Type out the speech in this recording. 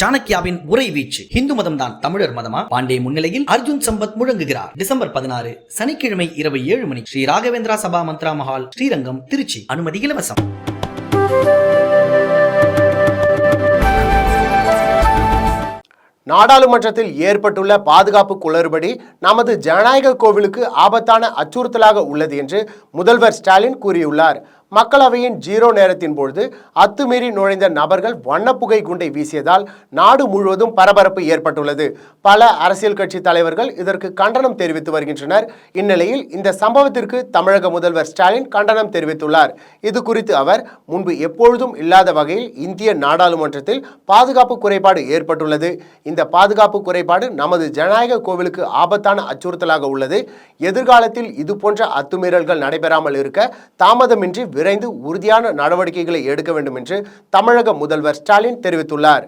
சாணக்கியாவின் உரை வீச்சு. இந்து மதம் தான் தமிழர் மதமா? பாண்டே முன்னிலையில் அர்ஜுன் சம்பத் முழங்குகிறார். டிசம்பர் பதினாறு சனிக்கிழமை இரவு ஏழு மணி. ஸ்ரீ ராகவேந்திரா சபா மந்த்ரா மஹால் ஸ்ரீரங்கம் திருச்சி. அனுமதி இலவசம். நாடாளுமன்றத்தில் ஏற்பட்டுள்ள பாதுகாப்பு குளறுபடி நமது ஜனநாயக கோவிலுக்கு ஆபத்தான அச்சுறுத்தலாக உள்ளது என்று முதல்வர் ஸ்டாலின் கூறியுள்ளார். மக்களவையின் ஜீரோ நேரத்தின் பொழுது அத்துமீறி நுழைந்த நபர்கள் வண்ணப்புகை குண்டை வீசியதால் நாடு முழுவதும் பரபரப்பு ஏற்பட்டுள்ளது. பல அரசியல் கட்சி தலைவர்கள் இதற்கு கண்டனம் தெரிவித்து வருகின்றனர். இந்நிலையில் இந்த சம்பவத்திற்கு தமிழக முதல்வர் ஸ்டாலின் கண்டனம் தெரிவித்துள்ளார். இது குறித்து அவர் முன்பு எப்பொழுதும் இல்லாத வகையில் இந்திய நாடாளுமன்றத்தில் பாதுகாப்பு குறைபாடு ஏற்பட்டுள்ளது. இந்த பாதுகாப்பு குறைபாடு நமது ஜனநாயக கோவிலுக்கு ஆபத்தான அச்சுறுத்தலாக உள்ளது. எதிர்காலத்தில் இதுபோன்ற அத்துமீறல்கள் நடைபெறாமல் இருக்க தாமதமின்றி விரைந்து உறுதியான நடவடிக்கைகளை எடுக்க வேண்டும் என்று தமிழக முதல்வர் ஸ்டாலின் தெரிவித்துள்ளார்.